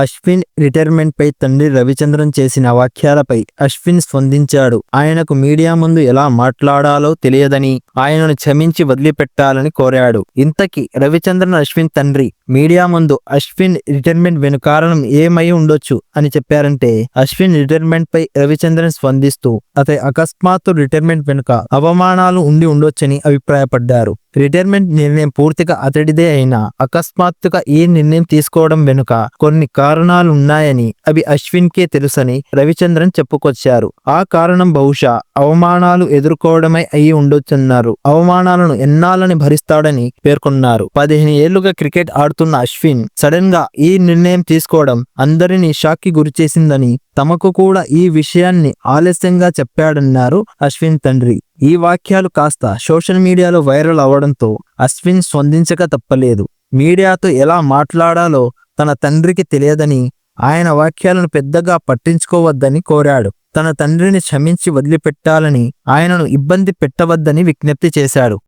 Ashwin retirement పై తండ్రి రవిచంద్రన్ చేసిన వ్యాఖ్యలపై అశ్విన్ స్పందించాడు. ఆయనకు మీడియా ముందు ఎలా మాట్లాడాలో తెలియదని ఆయనను క్షమించి వదిలిపెట్టాలని కోరాడు. ఇంతకీ రవిచంద్రన్ అశ్విన్ తండ్రి మీడియా ముందు అశ్విన్ రిటైర్మెంట్ వెను కారణం ఏమై ఉండొచ్చు అని చెప్పారంటే అశ్విన్ రిటైర్మెంట్ పై రవిచంద్రన్ స్పందిస్తూ అతని అకస్మాత్తు రిటైర్మెంట్ వెనుక అవమానాలు ఉండి ఉండొచ్చని అభిప్రాయపడ్డారు. రిటైర్మెంట్ నిర్ణయం పూర్తిగా అతడిదే అయినా అకస్మాత్తుగా ఈ నిర్ణయం తీసుకోవడం వెనుక కొన్ని కారణాలు ఉన్నాయని అవి అశ్విన్ కే తెలుసని రవిచంద్రన్ చెప్పుకొచ్చారు. ఆ కారణం బహుశా అవమానాలు ఎదుర్కోవడమై అయి ఉండొచ్చన్నారు. అవమానాలను ఎన్నాళ్ళని భరిస్తాడని పేర్కొన్నారు. పదిహేను ఏళ్ళుగా క్రికెట్ ఆడుతున్న అశ్విన్ సడన్గా ఈ నిర్ణయం తీసుకోవడం అందరినీ షాక్కి గురిచేసిందని తమకు కూడా ఈ విషయాన్ని ఆలస్యంగా చెప్పాడన్నారు అశ్విన్ తండ్రి. ఈ వాక్యాలు కాస్త సోషల్ మీడియాలో వైరల్ అవడంతో అశ్విన్ స్పందించక తప్పలేదు. మీడియాతో ఎలా మాట్లాడాలో తన తండ్రికి తెలియదని ఆయన వాక్యాలను పెద్దగా పట్టించుకోవద్దని కోరాడు. తన తండ్రిని క్షమించి వదిలిపెట్టాలని ఆయనను ఇబ్బంది పెట్టవద్దని విజ్ఞప్తి చేశాడు.